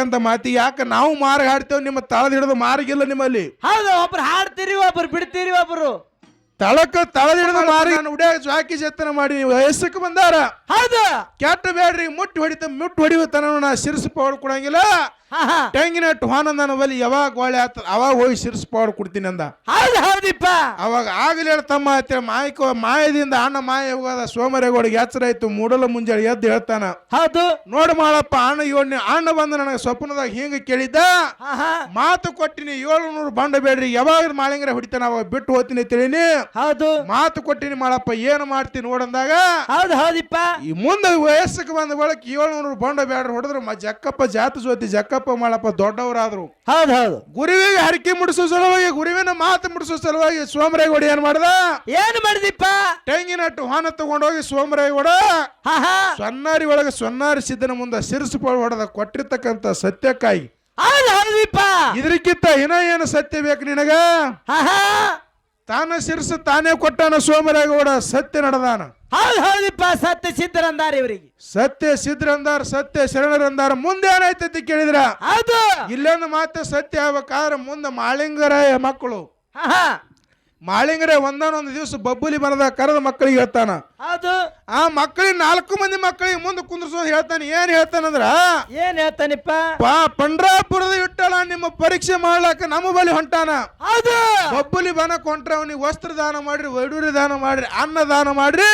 ಹೇಳಿರ್ತಕ್ಕಂಥ ಮಾತಿ ಯಾಕೆ ನಾವು ಮಾರ್ಗ ಹಾಡ್ತೇವೆ ನಿಮ್ಮ ತಳದ ಹಿಡಿದು ಮಾರ್ಗಿಲ್ಲ ನಿಮ್ಮಲ್ಲಿ. ಹೌದು ಒಬ್ರು ಹಾಡ್ತೀರಿ ಒಬ್ರು ಬಿಡ್ತೀರಿ ಒಬ್ರು. ತಳಕ ತಳದ ಹಿಡಿದು ಮಾರಿ ಉಡ್ಯಾಗ ಜಾಕಿ ಜತನ ಮಾಡಿ ನೀವು ವಯಸ್ಸಕ್ಕೆ ಬಂದಾರ. ಹೌದು. ಕೆಟ್ಟ ಬೇಡ್ರಿ ಮುಟ್ಟು ಹೊಡಿತ ಮುಟ್ಟಿ ಹೊಡಿಯುತ್ತಾನ ನಾ ಶಿರಸು ಪೌಡ್ ಕೊಡಂಗಿಲ್ಲ. ಹಾ ಹಾ ತೆಂಗಿನ ನನ್ನ ಬಲಿ ಯಾವಾಗ ಒಳ್ಳೆ ಆತ ಅವಾಗ ಹೋಗಿ ಸಿರ್ಸ್ ಪಾಡ್ ಕೊಡ್ತೀನಿ ಅಂದ. ಹೌದು ಹೌದಿಪ್ಪ. ಅವಾಗ ಆಗಲಿ ತಮ್ಮ ಅಂತೇಳಿ ಮಾಯಕ ಮಾಯದಿಂದ ಅಣ್ಣ ಮಾಯ ಹೋಗದ ಸೋಮರೇಗೌಡಿಗೆ ಎಚ್ಚರ ಆಯ್ತು ಮೂಡಲ ಮುಂಜಾನೆ ಎದ್ದು ಹೇಳ್ತಾನ. ಹೌದು. ನೋಡು ಮಾಡಪ್ಪ ಅಣ್ಣ ಯೋಡ್ನಿ ಅಣ್ಣ ಬಂದು ನನಗೆ ಸ್ವಪ್ನದಾಗ ಹಿಂಗ ಕೇಳಿದ್ದ. ಮಾತು ಕೊಟ್ಟಿನಿ ಏಳ್ನೂರು ಬಂಡ ಬೇಡ್ರಿ ಯಾವಾಗ ಮಾಳಿಂಗ್ರೆ ಹೊಡಿತಾನ ಅವಾಗ ಬಿಟ್ಟು ಹೋಗ್ತೀನಿ ತಿಳಿನಿ. ಹೌದು. ಮಾತು ಕೊಟ್ಟಿನಿ ಮಾಡಪ್ಪ ಏನು ಮಾಡ್ತೀನಿ ನೋಡಂದಾಗ. ಹೌದು ಹೌದಿಪ್ಪ. ಈ ಮುಂದೆ ವಯಸ್ಸಿಗೆ ಬಂದ ಬಳಕ ಏಳ್ನೂರು ಬಂಡ ಬೇಡ್ರಿ ಹೊಡೆದ್ರು ಜಕ್ಕಪ್ಪ ಜಾತ ಜೊತೆ ಜಕ್ಕಪ್ಪ ಮಾಡಪ್ಪ ದೊಡ್ಡವರಾದ್ರು. ಹೌದು ಹೌದು. ಗುರುವಿಗೆ ಹರಕೆ ಮುಡಿಸೋ ಸಲುವಾಗಿ ಗುರುವಿನ ಮಾತು ಮುಡಿಸೋ ಸಲುವಾಗಿ ಸೋಮರೇಗೌಡ ಏನ್ ಮಾಡ್ದ? ಏನ್ ಮಾಡಿದಿಪ್ಪ? ತೆಂಗಿನ ಹಾನ ತಗೊಂಡೋಗಿ ಸೋಮರೇಗೌಡ ಸೊನ್ನಾರಿ ಒಳಗೆ ಸೊನ್ನಾರಿ ಸಿದ್ದನ ಮುಂದೆ ಸಿರಿಸುಪಾಳು ಹೊಡೆದ ಕೊಟ್ಟಿರ್ತಕ್ಕಂಥ ಸತ್ಯಕ್ಕಾಗಿ. ಇದಕ್ಕಿಂತ ಇನ್ನ ಏನು ಸತ್ಯ ಬೇಕು ನಿನಗ? ತಾನ ಸಿರ್ಸು ತಾನೇ ಕೊಟ್ಟಾನ ಸೋಮರಾಯಗೌಡ ಸತ್ಯ ನಡೆದಾನ. ಹೌದು ಹೌದಿಪ್ಪ ಸತ್ಯ ಸಿದ್ಧರಂದಾರ ಇವರಿಗೆ. ಸತ್ಯ ಸಿದ್ಧರಂದಾರ ಸತ್ಯ ಶರಣರಂದಾರ ಮುಂದೆ ಏನಾಯ್ತೈತಿ ಕೇಳಿದ್ರ? ಹೌದು. ಇಲ್ಲೊಂದು ಮಾತು ಸತ್ಯ ಆಗ್ಬೇಕಾದ್ರೆ ಮುಂದೆ ಮಾಳಿಂಗರಾಯ ಮಕ್ಕಳು. ಹಾ ಹಾ. ಮಾಳಿಂಗರೇ ಒಂದಾನೊಂದು ದಿವಸ ಬಬ್ಬುಲಿ ಬರದ ಕರೆದ ಮಕ್ಕಳಿಗೆ ಹೇಳ್ತಾನ. ಹೌದು ಆ ಮಕ್ಕಳಿ ನಾಲ್ಕು ಮಂದಿ ಮಕ್ಕಳಿಗೆ ಮುಂದೆ ಕುಂದ್ರಸೋದು ಹೇಳ್ತಾನೆ. ಏನ್ ಹೇಳ್ತಾನಂದ್ರ? ಏನ್ ಹೇಳ್ತಾನಿಪ್ಪ? ಪಾ ಪಂಡ್ರಾಪುರದ ಇಟ್ಟಲ್ಲ ನಿಮ್ಮ ಪರೀಕ್ಷೆ ಮಾಡ್ಲಾಕ ನಮ್ಮ ಬಳಿ ಹೊಂಟಾನ. ಅದು ಬಬ್ಬುಲಿ ಬನ ಕೊಂಟ್ರೆ ಅವನಿಗೆ ವಸ್ತ್ರ ದಾನ ಮಾಡ್ರಿ ವೈಡೂರಿ ದಾನ ಮಾಡ್ರಿ ಅನ್ನ ದಾನ ಮಾಡ್ರಿ.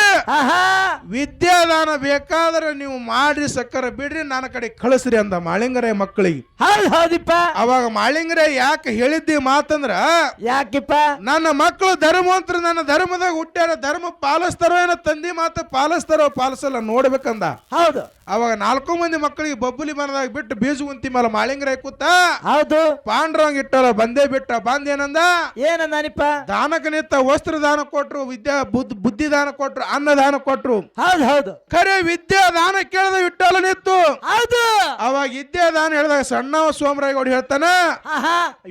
ವಿದ್ಯಾದಾನ ಬೇಕಾದ್ರೆ ನೀವು ಮಾಡ್ರಿ ಸಕ್ಕರೆ ಬಿಡ್ರಿ ನನ್ನ ಕಡೆ ಕಳಿಸ್ರಿ ಅಂದ ಮಾಳಿಂಗರೇ ಮಕ್ಕಳಿಗೆ. ಹೌದು ಹೌದಿಪ್ಪ. ಅವಾಗ ಮಾಳಿಂಗರೇ ಯಾಕೆ ಹೇಳಿದ್ದಿ ಮಾತಂದ್ರ ಯಾಕಿಪ್ಪ? ನನ್ನ ಮಕ್ಕಳು ಅಂತ ನನ್ನ ಧರ್ಮದಾಗ ಹುಟ್ಟ್ಯಾರ ಧರ್ಮ ಪಾಲಿಸ್ತಾರೋ ಏನೋ ತಂದಿ ಮಾತು ಪಾಲಿಸ್ತಾರೋ ಪಾಲಿಸಲ್ಲ ನೋಡ್ಬೇಕಂದ. ಹೌದು. ಅವಾಗ ನಾಲ್ಕು ಮಂದಿ ಮಕ್ಕಳಿಗೆ ಬಬ್ಬುಲಿ ಮನದಾಗ ಬಿಟ್ಟು ಬೀಜ ಉಂತಿ ಮೇಲೆ ಮಾಳಿಂಗ್ರ ಕೂತ ಹೌದು. ಪಾಂಡ್ರಂಗ್ ಇಟ್ಟಲ್ಲ ಬಂದೇ ಬಿಟ್ಟ ಬಂದ್ ಏನಂದ? ಏನಂದಾನಿಪ್ಪ? ದಾನಕ ನಿಂತ ವಸ್ತ್ರ ದಾನ ಕೊಟ್ರು ವಿದ್ಯಾ ಬುದ್ಧ ದಾನ ಕೊಟ್ರು ಅನ್ನ ದಾನ ಕೊಟ್ರು. ಹೌದು ಹೌದು. ಖರೆ ವಿದ್ಯಾ ದಾನ ಕೇಳದ ಇಟ್ಟಲ್ಲ ನಿತ್ತು ಹೌದು. ಅವಾಗ ವಿದ್ಯಾ ದಾನ ಹೇಳಿದಾಗ ಸಣ್ಣವ ಸೋಮರಾಯಗೌಡ ಹೇಳ್ತಾನ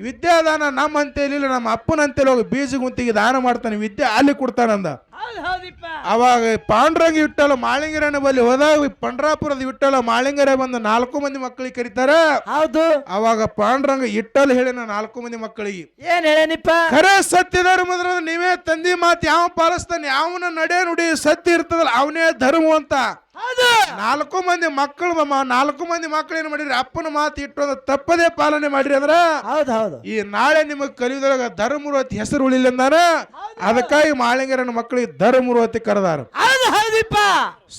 ವಿದ್ಯಾ ದಾನ ವಿದ್ಯಾದಾನ ನಮ್ಮ ಅಂತೇಲಿ ಇಲ್ಲ ನಮ್ಮ ಅಪ್ಪನ ಅಂತೇಳಿ ಹೋಗಿ ಬೀಜ ಗುಂತಿಗೆ ದಾನ ಮಾಡ್ತಾನೆ ವಿದ್ಯಾ ಅಲ್ಲಿ ಕೊಡ್ತಾನಂದ. ಅವಾಗ ಪಾಂಡ್ರಂಗಿ ವಿಠಲ ಮಾಳಿಂಗರನ ಬಲ್ಲಿ ಹೋದಾಗ ಪಂಡ್ರಾಪುರದ ವಿಠಲ ಮಾಳಿಂಗರ ಬಂದು ನಾಲ್ಕು ಮಂದಿ ಮಕ್ಕಳಿಗೆ ಕರೀತಾರ. ಹೌದು. ಅವಾಗ ಪಾಂಡ್ರಂಗ ಇಟ್ಟಲ್ ಹೇಳಿನ ನಾಲ್ಕು ಮಂದಿ ಮಕ್ಕಳಿಗೆ. ಏನ್ ಹೇಳೇನಿಪ್ಪ? ಖರೆ ಸತ್ಯ ಧರ್ಮದ್ರ ನೀವೇ ತಂದಿ ಮಾತು ಯಾವ ಪಾಲಿಸ್ತಾನೆ ಯಾವನ ನಡೆ ನುಡಿ ಸತ್ಯ ಇರ್ತದಲ್ಲ ಅವನೇ ಧರ್ಮ ಅಂತ ನಾಲ್ಕು ಮಂದಿ ಮಕ್ಕಳು ಮಮ್ಮ ನಾಲ್ಕು ಮಂದಿ ಮಕ್ಕಳು ಏನ್ ಮಾಡಿರಿ? ಅಪ್ಪನ ಮಾತು ಇಟ್ಟು ಅಂದ್ರೆ ತಪ್ಪದೇ ಪಾಲನೆ ಮಾಡ್ರಿ ಅಂದ್ರ? ಹೌದು ಹೌದು. ಈ ನಾಳೆ ನಿಮಗೆ ಕಲಿಯುವುದೊಳಗ ಧರ್ಮರುವತಿ ಹೆಸರು ಉಳಿಲಿ ಅಂದಾನ? ಅದಕ್ಕಾಗಿ ಮಾಳಿಂಗರನ ಮಕ್ಕಳಿಗೆ ಧರ್ಮರುವತಿ ಕರೆದಾರ.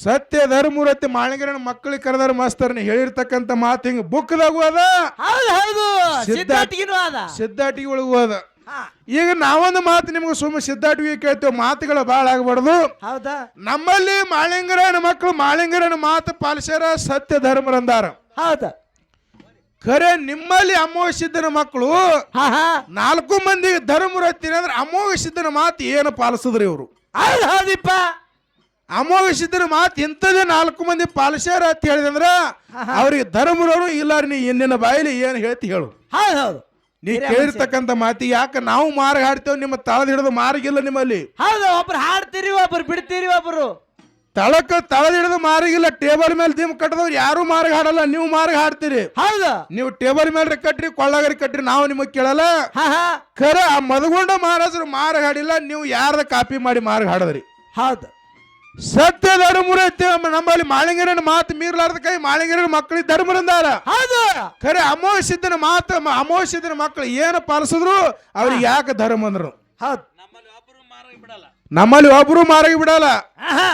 ಸತ್ಯ ಧರ್ಮೂರತಿ ಮಾಳಿಂಗರನ ಮಕ್ಕಳಿಗೆ ಕರೆದಾರ ಮಾಸ್ತರ್ನ ಹೇಳಿರ್ತಕ್ಕಂಥ ಮಾತು ಹಿಂಗ ಬುಕ್ದಾಗೂ ಅದ. ಹೌದು ಅದ. ಸಿದ್ಧಾಟಿಗೆ ಒಳಗೂ ಅದ. ಈಗ ನಾವೊಂದು ಮಾತು ನಿಮ್ಗೆ ಸುಮ್ಮ ಸಿದ್ಧಾಟಿಗೆ ಕೇಳ್ತೇವೆ ಮಾತುಗಳು ಭಾಳ ಆಗಬಾರ್ದು. ಹೌದಾ? ನಮ್ಮಲ್ಲಿ ಮಾಳಿಂಗರನ ಮಕ್ಕಳು ಮಾಳಿಂಗರನ ಮಾತು ಪಾಲಿಸ್ಯಾರ ಸತ್ಯ ಧರ್ಮರಂದಾರ ಹೌದಾ? ಖರೆ ನಿಮ್ಮಲ್ಲಿ ಅಮೋಘ ಸಿದ್ಧನ ಮಕ್ಕಳು ಹಾ ಹಾ. ನಾಲ್ಕು ಮಂದಿ ಧರ್ಮರತ್ತಿ ಅಂದ್ರೆ ಅಮೋಘ ಸಿದ್ಧನ ಮಾತು ಏನು ಪಾಲಿಸಿದ್ರಿ ಇವರು? ಹೌದು ಹೌದಿಪ್ಪ. ಅಮೋಘ ಸಿದ್ಧನ ಮಾತು ಇಂಥದೇ ನಾಲ್ಕು ಮಂದಿ ಪಾಲಿಸ್ಯಾರ ಅಂತ ಹೇಳಿದಂದ್ರ ಅವ್ರಿಗೆ ಧರ್ಮರವರು ಇಲ್ಲ ನೀ ನಿನ್ನ ಬಾಯಲ್ಲಿ ಏನು ಹೇಳ್ತಿ ಹೇಳು. ಹೌದು ಹೌದು. ನೀ ಕೇಳಿರ್ತಕ್ಕಂಥ ಮಾತಿ ಯಾಕೆ ನಾವು ಮಾರ್ಗ ಹಾಡ್ತೇವೆ? ನಿಮ್ಮ ತಳದ ಹಿಡಿದು ಮಾರ್ಗಿಲ್ಲ ನಿಮ್ಮಲ್ಲಿ. ಹೌದು ಒಬ್ರು ಹಾಡ್ತೀರಿ ಒಬ್ರು ಬಿಡ್ತೀರಿ ಒಬ್ರು. ತಳಕ ತಳದ ಹಿಡಿದು ಮಾರಿಗಿಲ್ಲ ಟೇಬಲ್ ಮೇಲೆ ದಿಮ್ ಕಟ್ಟದವ್ರು ಯಾರು ಮಾರ್ಗ ಹಾಡಲ್ಲ ನೀವು ಮಾರ್ಗ ಹಾಡ್ತೀರಿ. ಹೌದು. ನೀವು ಟೇಬಲ್ ಮೇಲೆ ಕಟ್ಟ್ರಿ ಕೊಳ್ಳಗರಿ ಕಟ್ಟ್ರಿ ನಾವು ನಿಮಗೆ ಕೇಳಲ್ಲ. ಹಾ ಹಾ. ಖರೆ ಆ ಮದಗೊಂಡ ಮಹಾರಾಜರು ಮಾರ್ಗ ಹಾಡಿಲ್ಲ ನೀವು ಯಾರ್ದ ಕಾಪಿ ಮಾಡಿ ಮಾರ್ಗ ಹಾಡದ್ರಿ? ಹೌದು. ಸತ್ಯ ಧರ್ಮರೈತಿ ನಮ್ಮಲ್ಲಿ ಮಾಳಿಂಗರನ ಮಾತು ಮೀರ್ಲಾರ್ದ ಕೈ ಮಾಳಿಂಗರನ ಮಕ್ಕಳು ಧರ್ಮರಂದಾರ ಹೌದು. ಖರೆ ಅಮೋಘ ಸಿದ್ಧನ ಮಾತು ಸಿದ್ಧನ ಮಕ್ಕಳು ಏನು ಪಾಲಿಸಿದ್ರು ಅವ್ರಿಗೆ ಯಾಕೆ ಧರ್ಮ ಅಂದ್ರು. ಹೌದು. ನಮ್ಮಲ್ಲಿ ಒಬ್ರು ಮಾರ್ಗ ಬಿಡಲ್ಲ. ಹಾ ಹಾ.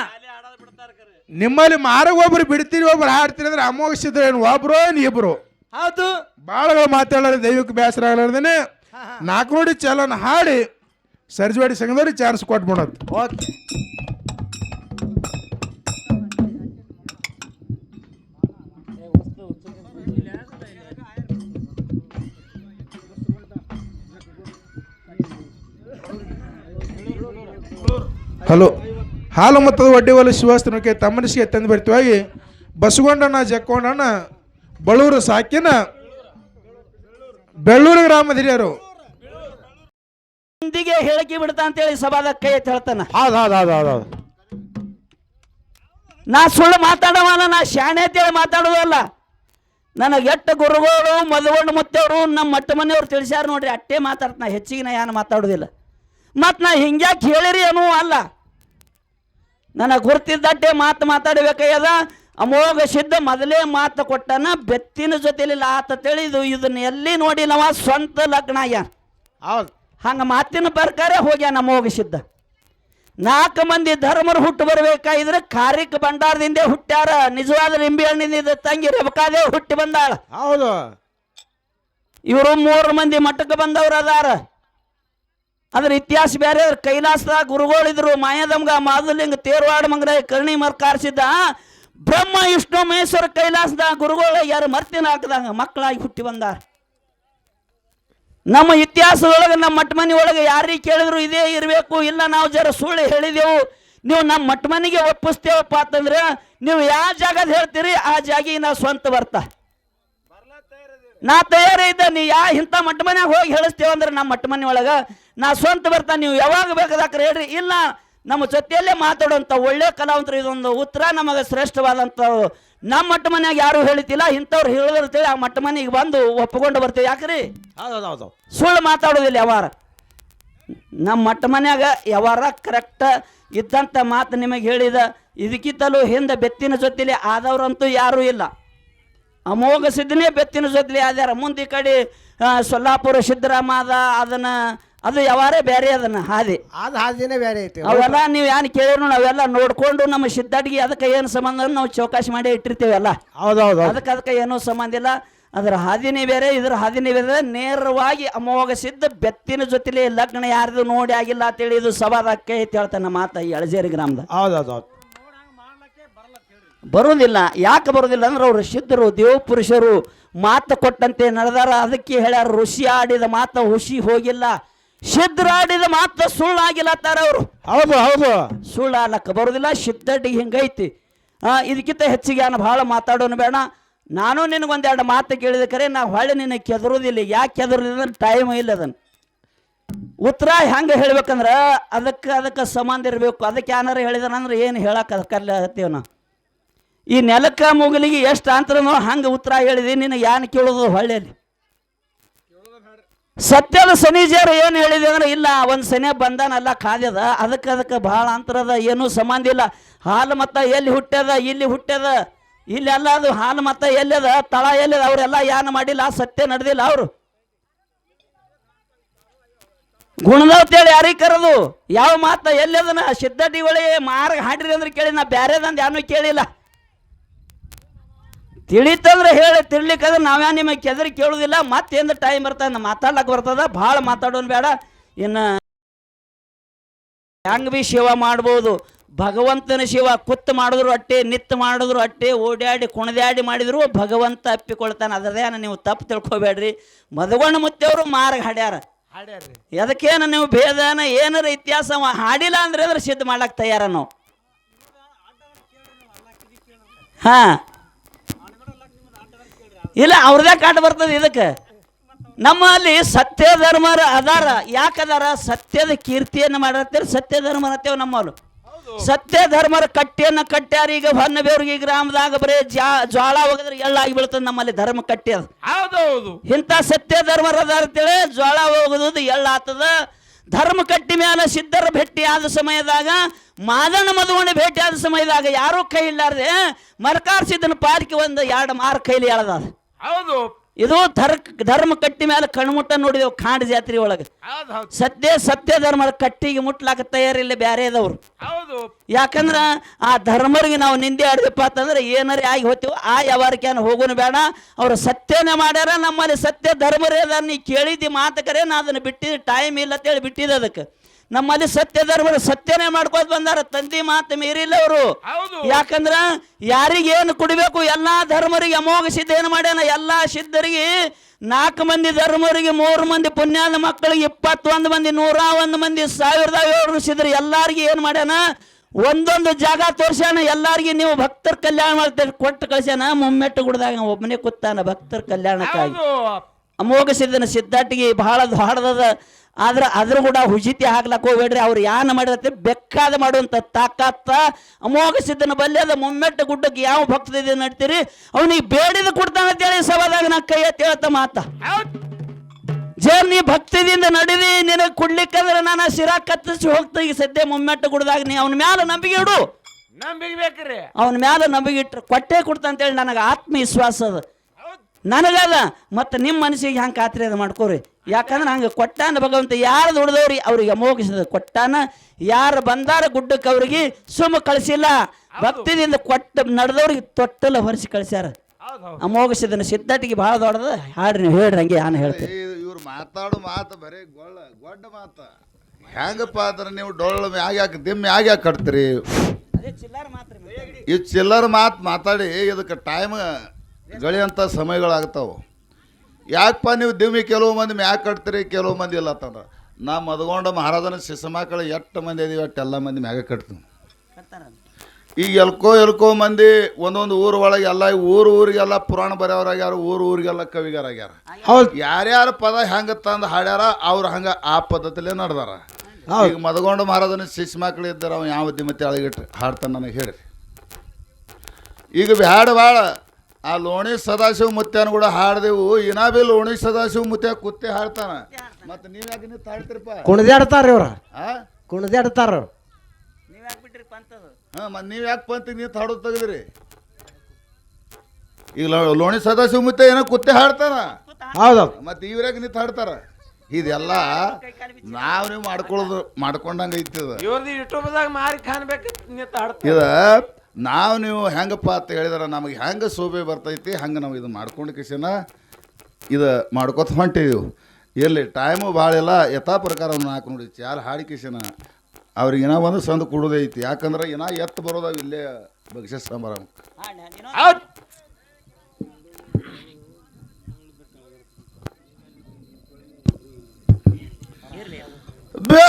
ನಿಮ್ಮಲ್ಲಿ ಮಾರಗ ಒಬ್ರು ಬಿಡ್ತೀರಿ ಒಬ್ರು ಹಾಡ್ತೀರಿ ಅಂದ್ರೆ ಅಮೋಘ ಸಿದ್ಧ ಏನು ಒಬ್ರು ಏನ್ ಇಬ್ರು. ಹೌದು. ಬಾಳಗಳು ಮಾತಾಡೋದು ದೈವಕ್ಕೆ ಬೇಸರ ಆಗ್ಲಾರ್ದೇನೆ. ನಾಲ್ಕು ನೋಡಿ ಚಲನ ಹಾಡಿ ಸರ್ಜವಾಡಿ ಸಂಘದವ್ರಿಗೆ ಚಾನ್ಸ್ ಕೊಟ್ಬಿಡೋದು. ಓಕೆ. ಹಲೋ. ಹಾಲು ಮತ್ತದ ಒಡ್ಡಿ ಒಲ ಶಿವಾಸ್ತನಕ್ಕೆ ತಮ್ಮನಿಸಿಗೆ ತಂದು ಬರ್ತೀವಾಗಿ ಬಸಗೊಂಡಣ್ಣ ಜಕ್ಕೊಂಡಣ್ಣ ಬಳೂರು ಸಾಕಿನ ಬೆಳ್ಳೂರು ಗ್ರಾಮದ ಹಿರಿಯರು. ಮಂದಿಗೆ ಹೇಳಿಕೆ ಬಿಡ್ತಾ ಅಂತೇಳಿ ಸಭಾದ ಕೈ ಎತ್ತಿ ಹೇಳ್ತಾನ. ಹೌದು ಹೌದು ಹೌದು ಹೌದು ಹೌದು. ನಾ ಸುಳ್ಳು ಮಾತಾಡವಲ್ಲ ನಾ ಶಾಣೆ ಅಂತೇಳಿ ಮಾತಾಡೋದಲ್ಲ ನನಗೆ ಎಟ್ಟ ಗುರುಗಳು ಮದುವಣ್ಣ ಮುತ್ತವರು ನಮ್ಮ ಮಟ್ಟ ಮನೆಯವ್ರು ತಿಳಿಸ್ಯಾರ ನೋಡ್ರಿ ಅಟ್ಟೆ ಮಾತಾಡ್ತ ನಾ ಹೆಚ್ಚಿಗೆ ನಾ ಏನು ಮಾತಾಡೋದಿಲ್ಲ. ಮತ್ತು ನಾ ಹಿಂಗ್ಯಾಕೆ ಹೇಳಿರಿ ಏನೂ ಅಲ್ಲ. ನನಗೆ ಗುರ್ತಿದ್ದಟ್ಟೆ ಮಾತು ಮಾತಾಡಬೇಕಾಗ್ಯದ ಅಮೋಘ ಸಿದ್ಧ ಮೊದಲೇ ಮಾತು ಕೊಟ್ಟನ ಬೆತ್ತಿನ ಜೊತೆಲಿ ಆತ ತಿಳಿದು ಇದನ್ನ ಎಲ್ಲಿ ನೋಡಿ ನಾವ ಸ್ವಂತ ಲಗ್ನ ಹಂಗ ಹೌದು. ಹಂಗೆ ಮಾತಿನ ಪ್ರಕಾರ ಹೋಗ್ಯಾನ ಅಮೋಘ ಸಿದ್ಧ. ನಾಲ್ಕು ಮಂದಿ ಧರ್ಮರು ಹುಟ್ಟು ಬರಬೇಕಾಗಿದ್ರೆ ಕಾರಿಕ ಭಂಡಾರದಿಂದ ಹುಟ್ಟ್ಯಾರ. ನಿಜವಾದ ನಿಂಬೆ ಹಣ್ಣಿನಿಂದ ತಂಗಿ ರೇಬಕಾದೇವ್ ಹುಟ್ಟಿ ಬಂದಾಳ. ಹೌದು. ಇವರು ಮೂರು ಮಂದಿ ಮಠಕ್ಕೆ ಬಂದವರು ಅದಾರ. ಅದ್ರ ಇತಿಹಾಸ ಬೇರೆ ಕೈಲಾಸದ ಗುರುಗಳಿದ್ರು ಮಾಯಾದಮ್ಗ ಮಾಧುಲಿಂಗ ತೇರ್ವಾಡ ಮಂಗಲ ಕರ್ಣಿ ಮರ್ಕಾರಿಸಿದ್ದ. ಬ್ರಹ್ಮ, ವಿಷ್ಣು, ಮಹೇಶ್ವರ ಕೈಲಾಸದ ಗುರುಗಳು ಯಾರು ಮರ್ತಿನ ಹಾಕದಂಗ ಮಕ್ಕಳಾಗಿ ಹುಟ್ಟಿ ಬಂದಾರ. ನಮ್ಮ ಇತಿಹಾಸದೊಳಗೆ, ನಮ್ಮ ಮಠ ಒಳಗೆ ಯಾರಿಗೆ ಕೇಳಿದ್ರು, ಇದೇ ಇರಬೇಕು, ಇಲ್ಲ ನಾವು ಜರ ಸುಳ್ಳು ಹೇಳಿದೆವು. ನೀವು ನಮ್ಮ ಮಠ ಒಪ್ಪಿಸ್ತೇವಪ್ಪ ಅಂತಂದ್ರೆ, ನೀವು ಯಾವ ಜಾಗದ ಹೇಳ್ತೀರಿ, ಆ ಜಾಗ ನಾವು ಸ್ವಂತ ಬರ್ತಾ. ನಾ ತಯಾರೇ ಇದ್ದ ನೀ ಯಾ ಇಂಥ ಮಟ್ಟ ಮನ್ಯಾಗ ಹೋಗಿ ಹೇಳಿಸ್ತೇವೆ ಅಂದ್ರೆ ನಮ್ಮ ಮಟ್ಟ ಮನೆ ಒಳಗ ನಾ ಸ್ವಂತ ಬರ್ತಾ ನೀವು ಯಾವಾಗ ಬೇಕಾದ್ರೆ ಹೇಳ್ರಿ. ಇಲ್ಲ ನಮ್ಮ ಜೊತೆಯಲ್ಲೇ ಮಾತಾಡುವಂಥ ಒಳ್ಳೆ ಕಲಾವಂತರು ಇದೊಂದು ಉತ್ತರ ನಮಗೆ ಶ್ರೇಷ್ಠವಾದಂಥ ನಮ್ಮ ಮಟ್ಟ ಮನೆಯಾಗ ಯಾರು ಹೇಳಿತಿಲ್ಲ ಇಂಥವ್ರು ಹೇಳಿದ್ರೆ ಆ ಮಟ್ಟ ಮನೆಗೆ ಬಂದು ಒಪ್ಪಿಕೊಂಡು ಬರ್ತೀವಿ. ಯಾಕ್ರಿ? ಹೌದು ಸುಳ್ಳು ಮಾತಾಡೋದಿಲ್ಲ ಯಾವಾರ. ನಮ್ಮ ಮಟ್ಟ ಮನೆಯಾಗ ಯಾವಾರ ಕರೆಕ್ಟ್ ಇದ್ದಂಥ ಮಾತು ನಿಮಗೆ ಹೇಳಿದ ಇದಕ್ಕಿಂತಲೂ ಹಿಂದೆ ಬೆತ್ತಿನ ಜೊತೆಲಿ ಆದವರಂತೂ ಯಾರೂ ಇಲ್ಲ. ಅಮೋಘ ಸಿದ್ಧನೇ ಬೆತ್ತಿನ ಜೊತೆಲಿ ಆದ್ಯಾರ. ಮುಂದೆ ಈ ಕಡೆ ಸೊಲ್ಲಾಪುರ ಸಿದ್ದರಾಮ ಅದ ಅದನ್ನ ಅದು ಯಾವಾರೇ ಬೇರೆ ಅದನ್ನ ಹಾದಿ. ಅದು ಹಾದಿನೇ ಬೇರೆ ಐತಿ. ಅವೆಲ್ಲ ನೀವು ಏನು ಕೇಳಿದ್ರು ನಾವೆಲ್ಲ ನೋಡ್ಕೊಂಡು ನಮ್ಮ ಸಿದ್ಧಾಟಿಗೆ ಅದಕ್ಕೆ ಏನು ಸಂಬಂಧ ನಾವು ಚೌಕಾಶಿ ಮಾಡಿ ಇಟ್ಟಿರ್ತೀವಿ ಎಲ್ಲ. ಹೌದು ಹೌದು. ಹೌದು ಅದಕ್ಕೆ ಅದಕ್ಕೆ ಏನೂ ಸಂಬಂಧ ಇಲ್ಲ. ಅದರ ಹಾದಿನೇ ಬೇರೆ ಇದ್ರ ಹಾದಿನೇ ಬೇರೆ ನೇರವಾಗಿ ಅಮೋಘ ಸಿದ್ಧ ಬೆತ್ತಿನ ಜೊತೆಲಿ ಲಗ್ನ ಯಾರ್ದು ನೋಡಿ ಆಗಿಲ್ಲ ಅಂತೇಳಿ ಇದು ಸವಾದಕ್ಕೆ ಐತಿ ಹೇಳ್ತಾನೆ ಮಾತ ಈ ಅಳಜೇರಿ ಗ್ರಾಮದ. ಹೌದೌದು ಹೌದು ಹೌದು. ಬರೋದಿಲ್ಲ ಯಾಕೆ ಬರೋದಿಲ್ಲ ಅಂದ್ರೆ ಅವರು ಶುದ್ಧರು ದೇವಪುರುಷರು ಮಾತು ಕೊಟ್ಟಂತೆ ನಡೆದಾರ. ಅದಕ್ಕೆ ಹೇಳ್ಯಾರ ಋಷಿ ಆಡಿದ ಮಾತ ಹುಷಿ ಹೋಗಿಲ್ಲ. ಸಿದ್ಧರಾಡಿದ ಮಾತು ಸುಳ್ಳಾಗಿಲ್ಲ ತಾರ ಅವರು. ಹೌದು ಹೌದು. ಸುಳ್ಳು ಆಲಕ್ಕ ಬರೋದಿಲ್ಲ ಸಿದ್ಧಟಿಗೆ ಹಿಂಗೈತಿ. ಆ, ಇದಕ್ಕಿಂತ ಹೆಚ್ಚಿಗೆ ನಾನು ಭಾಳ ಮಾತಾಡೋನು ಬೇಡ. ನಾನು ನಿನಗೊಂದೆರಡು ಮಾತು ಕೇಳಿದ ಕರೆ ನಾ ಹೊಳ್ಳೆ ನಿನಗೆ ಕೆದರೋದಿಲ್ಲ ಯಾಕೆ ಕೆದರೋದಿಲ್ಲ ಟೈಮ್ ಇಲ್ಲ ಅದನ್ನು. ಉತ್ತರ ಹೆಂಗೆ ಹೇಳ್ಬೇಕಂದ್ರೆ ಅದಕ್ಕೆ ಅದಕ್ಕೆ ಸಂಬಂಧ ಇರಬೇಕು. ಅದಕ್ಕೆ ಏನಾರು ಹೇಳಿದಾನಂದ್ರೆ ಏನು ಹೇಳಕ್ಕೆ ಅದಕ್ಕಲ್ಲತ್ತೀವಿ ನಾವು. ಈ ನೆಲಕ್ಕ ಮುಗಲಿಗೆ ಎಷ್ಟು ಅಂತರನೋ ಹಂಗೆ ಉತ್ತರ ಹೇಳಿದೆ, ನಿನಗೆ ಏನು ಕೇಳೋದು ಹೊಳ್ಳೆಯಲ್ಲಿ ಸತ್ಯದ ಸನಿಜರು ಏನು ಹೇಳಿದೆ ಅಂದ್ರೆ, ಇಲ್ಲ, ಒಂದು ಸನೆ ಬಂದಾನಲ್ಲ ಕಾದ್ಯದ ಅದಕ್ಕೆ ಅದಕ್ಕೆ ಭಾಳ ಅಂತರದ, ಏನೂ ಸಂಬಂಧ ಇಲ್ಲ. ಹಾಲು ಮತ್ತ ಎಲ್ಲಿ ಹುಟ್ಟ್ಯದ ಇಲ್ಲಿ ಹುಟ್ಟ್ಯದ ಇಲ್ಲೆಲ್ಲ ಅದು ಹಾಲು ಮತ್ತ ಎಲ್ಲದ, ತಳ ಎಲ್ಲದ, ಅವರೆಲ್ಲ ಏನು ಮಾಡಿಲ್ಲ, ಸತ್ಯ ನಡೆದಿಲ್ಲ ಅವರು. ಗುಣದವ್ತೇಳಿ ಯಾರಿಗೆ ಕರೆದು? ಯಾವ ಮಾತ ಎಲ್ಲದನ? ಸಿದ್ಧಟಿ ಒಳಗೆ ಮಾರ್ಗ ಹಾಡ್ರಿ ಅಂದ್ರೆ ಕೇಳಿ, ನಾ ಬ್ಯಾರೆದಂದು ಯಾನು ಕೇಳಿಲ್ಲ. ತಿಳಿತಂದ್ರೆ ಹೇಳಿ ತಿರ್ಲಿಕ್ಕಂದ್ರೆ ನಾವ್ಯಾ ನಿಮಗೆ ಕೆದರಿ ಕೇಳುದಿಲ್ಲ ಮತ್ತೇನು ಟೈಮ್ ಬರ್ತದೆ ಮಾತಾಡ್ಲಕ್ ಬರ್ತದ ಭಾಳ ಮಾತಾಡೋನ್ ಬೇಡ. ಇನ್ನು ಹೆಂಗ್ ಬಿ ಶಿವ ಮಾಡ್ಬೋದು? ಭಗವಂತನ ಶಿವ ಕುತ್ತು ಮಾಡಿದ್ರು ಅಟ್ಟೆ ನಿತ್ ಮಾಡಿದ್ರು ಅಟ್ಟೆ ಓಡಾಡಿ ಕುಣದಾಡಿ ಮಾಡಿದ್ರು ಭಗವಂತ ಅಪ್ಪಿಕೊಳ್ತಾನೆ. ಅದರದೇನ ನೀವು ತಪ್ಪು ತಿಳ್ಕೊಬೇಡ್ರಿ. ಮದಗೊಂಡ ಮುತ್ತೆಯವರು ಮಾರ್ಗ ಹಾಡ್ಯಾರ. ಅದಕ್ಕೇನು ನೀವು ಭೇದನ ಏನಾರ ಇತಿಹಾಸ ಹಾಡಿಲ್ಲ ಅಂದ್ರೆ ಅದ್ರ ಸಿದ್ಧ ಮಾಡಕ್ ತಯಾರ ನಾವು? ಹಾ. ಇಲ್ಲ ಅವ್ರದೇ ಕಾಟ ಬರ್ತದೆ ಇದಕ್ಕೆ. ನಮ್ಮಲ್ಲಿ ಸತ್ಯ ಧರ್ಮರ ಅದಾರ ಯಾಕದಾರ ಸತ್ಯದ ಕೀರ್ತಿಯನ್ನು ಮಾಡಿರ್ತೀರಿ ಸತ್ಯ ಧರ್ಮ ಅತ್ತೇವೆ ನಮ್ಮಲ್ಲಿ. ಸತ್ಯ ಧರ್ಮರ ಕಟ್ಟಿಯನ್ನ ಕಟ್ಟ್ಯಾರ ಈಗ ಹೊನ್ನಬೇವ್ರಿಗೆ ಗ್ರಾಮದಾಗ ಬರೀ ಜಾ ಜ್ವಾಳ ಹೋಗಿದ್ರೆ ಎಳ್ಳಾಗಿ ಬೀಳ್ತದೆ ನಮ್ಮಲ್ಲಿ ಧರ್ಮ ಕಟ್ಟಿ ಅದು. ಹೌದು ಹೌದು ಇಂಥ ಸತ್ಯ ಧರ್ಮರ ಅದಾರ ಅಂತೇಳಿ ಜ್ವಾಳ ಹೋಗುದು ಎಳ್ಳಾತದ ಧರ್ಮ ಕಟ್ಟಿ ಮೇಲೆ ಸಿದ್ಧರ ಭೇಟಿ ಆದ ಸಮಯದಾಗ ಮಾದಣ್ಣ ಮದುಗೊಂಡು ಭೇಟಿ ಆದ ಸಮಯದಾಗ ಯಾರೂ ಕೈ ಇಲ್ಲಾರ್ದೆ ಮರ್ಕಾರ್ ಸಿದ್ಧನ ಪಾರ್ಕಿ ಒಂದು ಎರಡು ಮಾರು ಕೈಲಿ ಎಳದ ಹೌದು. ಇದು ಧರ್ ಧರ್ಮ ಕಟ್ಟಿ ಮೇಲೆ ಕಣ್ಮುಟ್ಟ ನೋಡಿದೆವು ಖಾಂಡ್ ಜಾತ್ರೆ ಒಳಗೆ. ಸತ್ಯ ಸತ್ಯ ಧರ್ಮದ ಕಟ್ಟಿಗೆ ಮುಟ್ಲಾಕ ತಯಾರಿಲ್ಲ ಬ್ಯಾರೆದವ್ರು ಹೌದು. ಯಾಕಂದ್ರ ಆ ಧರ್ಮರಿಗೆ ನಾವು ನಿಂದೆ ಆಡಿದಪ್ಪ ಅಂತಂದ್ರೆ ಏನಾರೇ ಆಗಿ ಹೋಗ್ತೀವಿ ಆ ಯಾವಾರಕ್ಕೆ ಹೋಗೋನು ಬೇಡ. ಅವ್ರು ಸತ್ಯನೇ ಮಾಡ್ಯಾರ ನಮ್ಮಲ್ಲಿ ಸತ್ಯ ಧರ್ಮರೇ ಅದ ನೀ ಕೇಳಿದ್ದಿ ಮಾತುಕರೇ ನಾ ಅದನ್ನು ಬಿಟ್ಟಿದ್ದೆ ಟೈಮ್ ಇಲ್ಲ ಅಂತೇಳಿ ಬಿಟ್ಟಿದ್ದೆ ಅದಕ್ಕೆ. ನಮ್ಮಲ್ಲಿ ಸತ್ಯ ಧರ್ಮರು ಸತ್ಯನೇ ಮಾಡ್ಕೋತ ಬಂದಾರ. ತಂದಿ ಮಾತು ಮೀರಿಲ್ಲ ಅವರು. ಯಾಕಂದ್ರ ಯಾರಿಗೇನು ಕುಡಿಬೇಕು ಎಲ್ಲಾ ಧರ್ಮರಿಗೆ ಅಮೋಘ ಸಿದ್ಧ ಏನು ಮಾಡ್ಯಾನ? ಎಲ್ಲಾ ಸಿದ್ಧರಿಗೆ ನಾಲ್ಕು ಮಂದಿ ಧರ್ಮರಿಗೆ ಮೂರು ಮಂದಿ ಪುಣ್ಯಾದ ಮಕ್ಕಳಿಗೆ ಇಪ್ಪತ್ತೊಂದು ಮಂದಿ ನೂರ ಒಂದು ಮಂದಿ ಸಾವಿರದ ಏಳು ಸಿದ್ಧರು ಎಲ್ಲಾರಿಗೆ ಏನು ಮಾಡ್ಯಾನ? ಒಂದೊಂದು ಜಾಗ ತೋರ್ಸ್ಯಾನ. ಎಲ್ಲಾರಿಗೆ ನೀವು ಭಕ್ತರ ಕಲ್ಯಾಣ ಮಾಡ್ತೀರಿ. ಕೊಟ್ಟು ಕಳ್ಸ್ಯಾನ. ಮುಮ್ಮೆಟ್ಟು ಗುಡ್ದಾಗ ಒಬ್ಬನೇ ಕೂತಾನ ಭಕ್ತರ ಕಲ್ಯಾಣಕ್ಕಾಗಿ. ಅಮೋಘ ಸಿದ್ಧನ ಸಿದ್ಧಾಟಿಗೆ ಬಹಳ ದೊಡ್ಡದದ ಆದ್ರೆ ಅದ್ರ ಕೂಡ ಹುಜಿತಿ ಹಾಕ್ಲಕ್ ಹೋಗ್ಬೇಡ್ರಿ. ಅವ್ರು ಯಾನ ಮಾಡಿರತ್ತೆ ಬೆಕ್ಕಾದ ಮಾಡುವಂಥ ತಾಕತ್ತ ಅಮೋಘ ಸಿದ್ಧನ ಬಲ್ಯದ ಮುಮ್ಮೆಟ್ಟ ಗುಡ್ಡಕ್ಕೆ ಯಾವ ಭಕ್ತದ ನಡ್ತೀರಿ? ಅವನಿಗೆ ಬೇಡಿದ ಕೊಡ್ತಾನ ಅಂತೇಳಿ ಸಭಾದಾಗ ನಾ ಕೈ ಎತ್ತಿ ಹೇಳ್ತ ಮಾತ. ಜೇರ್ ನೀ ಭಕ್ತಿದಿಂದ ನಡೆದಿ ನಿನಗೆ ಕುಡ್ಲಿಕ್ಕಂದ್ರೆ ನಾನು ಶಿರಾ ಕತ್ತರಿಸಿ ಹೋಗ್ತಾ. ಈಗ ಸದ್ಯ ಮುಮ್ಮೆಟ್ಟ ಗುಡ್ದಾಗ ನೀ ಅವನ ಮ್ಯಾಲ ನಂಬಿಕೆ ಇಡು. ನಂಬಿಕೆ ಬೇಕ್ರಿ. ಅವನ ಮ್ಯಾಲ ನಂಬಿಕೆ ಇಟ್ರೆ ಕೊಟ್ಟೆ ಕೊಡ್ತಾ ಅಂತೇಳಿ ನನಗೆ ಆತ್ಮವಿಶ್ವಾಸ ಅದ. ನನಗದ ಮತ್ತು ನಿಮ್ಮ ಮನಸ್ಸಿಗೆ ಹಂಗೆ ಖಾತ್ರಿ ಅದು ಮಾಡ್ಕೋರಿ. ಯಾಕಂದ್ರೆ ಹಂಗೆ ಕೊಟ್ಟಾನ ಭಗವಂತ ಯಾರು ದುಡ್ದವ್ರಿ? ಅವ್ರಿಗೆ ಅಮೋಘಿಸಿದ ಕೊಟ್ಟಾನ. ಯಾರು ಬಂದಾರ ಗುಡ್ಡಕ್ಕೆ ಅವ್ರಿಗೆ ಸುಮ್ಮ ಕಳಿಸಿಲ್ಲ. ಭಕ್ತಿದಿಂದ ಕೊಟ್ಟ ನಡೆದವ್ರಿಗೆ ತೊಟ್ಟಲ್ಲ ಹೊರಿಸಿ ಕಳಿಸ್ಯಾರ. ಅಮೋಘಿಸಿದನ ಸಿದ್ಧಾಟಿಗೆ ಭಾಳ ದೊಡ್ಡದ. ಹಾಡ್ರಿ ನೀವು ಹೇಳ್ರಿ ಹಂಗೆ ನಾನು ಹೇಳ್ತೀನಿ ಇವ್ರು ಮಾತಾಡೋ ಮಾತು ಬರೀ ಗೊಳ್ಳ ಗೊಡ್ಡ ಮಾತ. ಹೆಂಗಪ್ಪ ಅಂದ್ರೆ ನೀವು ಡೊಳ್ಳ ಮ್ಯಾಗ ಯಾಕೆ ದಿಮ್ಮೆ ಯಾಕೆ ಯಾಕೆ ಕಟ್ತೀರಿ? ಈ ಚಿಲ್ಲರ್ ಮಾತು ಮಾತಾಡಿ ಇದಕ್ಕೆ ಟೈಮ್ ಗಳಿಯಂಥ ಸಮಯಗಳಾಗ್ತಾವೆ. ಯಾಕಪ್ಪ ನೀವು ದಿಮ್ಮಿ ಕೆಲವು ಮಂದಿ ಮ್ಯಾಕ್ ಕಟ್ತೀರಿ ಕೆಲವು ಮಂದಿ ಇಲ್ಲ ಅಂತಂದ ನಾ ಮದ್ಗೊಂಡ ಮಹಾರಾಜನ ಶಿಶು ಮಕ್ಕಳು ಎಷ್ಟು ಮಂದಿ ಇದೀವಿ ಎಲ್ಲ ಮಂದಿ ಮ್ಯಾಗ ಕಟ್ತೀವಿ. ಈಗ ಎಲ್ಕೋ ಎಲ್ಕೋ ಮಂದಿ ಒಂದೊಂದು ಊರು ಒಳಗೆ ಎಲ್ಲ ಊರು ಊರಿಗೆಲ್ಲ ಪುರಾಣ ಬರೆಯವ್ರಾಗ್ಯಾರ ಊರು ಊರಿಗೆಲ್ಲ ಕವಿಗಾರಾಗ್ಯಾರ ಹೌದು. ಯಾರ್ಯಾರ ಪದ ಹೆಂಗೆ ತಂದು ಹಾಡ್ಯಾರ ಅವ್ರು ಹಂಗೆ ಆ ಪದ್ಧತಿಲೇ ನಡೆದಾರ. ಈಗ ಮದಗೊಂಡ ಮಹಾರಾಜನ ಶಿಶು ಮಕ್ಕಳು ಇದ್ದಾರೆ ಅವ ಯಾವ ದಿಮತಿ ಅಳಗಿಟ್ಟು ಹಾಡ್ತಾನೆ ನನಗೆ ಹೇಳಿ ಈಗ ಬ್ಯಾಡ ಭಾಳ ಆ ಲೋಣಿ ಸದಾಶಿವ ಮುತ್ಯಾನ ಕೂಡ ಹಾಡ್ದೆವು. ಇನ್ನ ಬಿ ಲೋಣಿ ಸದಾಶಿವ ಮುತ್ಯ ಕುತ್ತೆ ಹಾಡ್ತಾನ. ಮತ್ತೆ ನೀವ್ ಯಾಕೆ ನೀವು ತಾಡ್ತಿರಪ್ಪ ಕುಣಿದಾಡ್ತಾರ ಇವ್ರ ಆ? ಕುಣಿದಾಡ್ತಾರ ಅವ್ರು. ಹಾಂ ಮತ್ತೆ ನೀವ್ ಯಾಕೆ ಪಂತ ನೀವು ಹಾಡೋದು ತೆಗೆದ್ರಿ? ಈಗ ಲೋಣಿ ಸದಾಶಿವ ಮುತ್ತೆ ಏನೋ ಕುತ್ತೆ ಹಾಡ್ತಾನ. ಹೌದು. ಮತ್ತೆ ಇವ್ರಾಗ ನಿಂತು ಹಾಡ್ತಾರ ಇದೆಲ್ಲ ನಾವು ನೀವು ಮಾಡ್ಕೊಳ್ಳೋದು ಮಾಡ್ಕೊಂಡಂಗೆ ಐತಿ ಇವ್ರದ್ದು ಯೂಟ್ಯೂಬ್ದಾಗ ಮಾರಿ ಕಾಣ್ಬೇಕು ನಿಂತ ಹಾಡ್ತ ಇದ ನಾವು ನೀವು ಹೆಂಗಪ್ಪ ಅಂತ ಹೇಳಿದ್ರೆ ನಮಗೆ ಹೆಂಗೆ ಶೋಭೆ ಬರ್ತೈತಿ ಹಂಗೆ ನಾವು ಇದು ಮಾಡ್ಕೊಂಡು ಕಿಶನ ಇದು ಮಾಡ್ಕೊತ ಹೊಂಟೀವಿ. ಎಲ್ಲಿ ಟೈಮು ಭಾಳ ಇಲ್ಲ ಯಥಾ ಪ್ರಕಾರ ನಾಲ್ಕು ನೋಡಿ ಚಾಲ್ ಹಾಡಿ ಕಿಶನ ಅವ್ರಿಗೆ ಏನೋ ಒಂದು ಸಂದು ಕೊಡೋದೈತಿ ಯಾಕಂದ್ರೆ ಏನೋ ಎತ್ತು ಬರೋದಾವ ಇಲ್ಲೇ ಭಕ್ಷ್ಯ ಸಮಾರಂಭ ಬೇ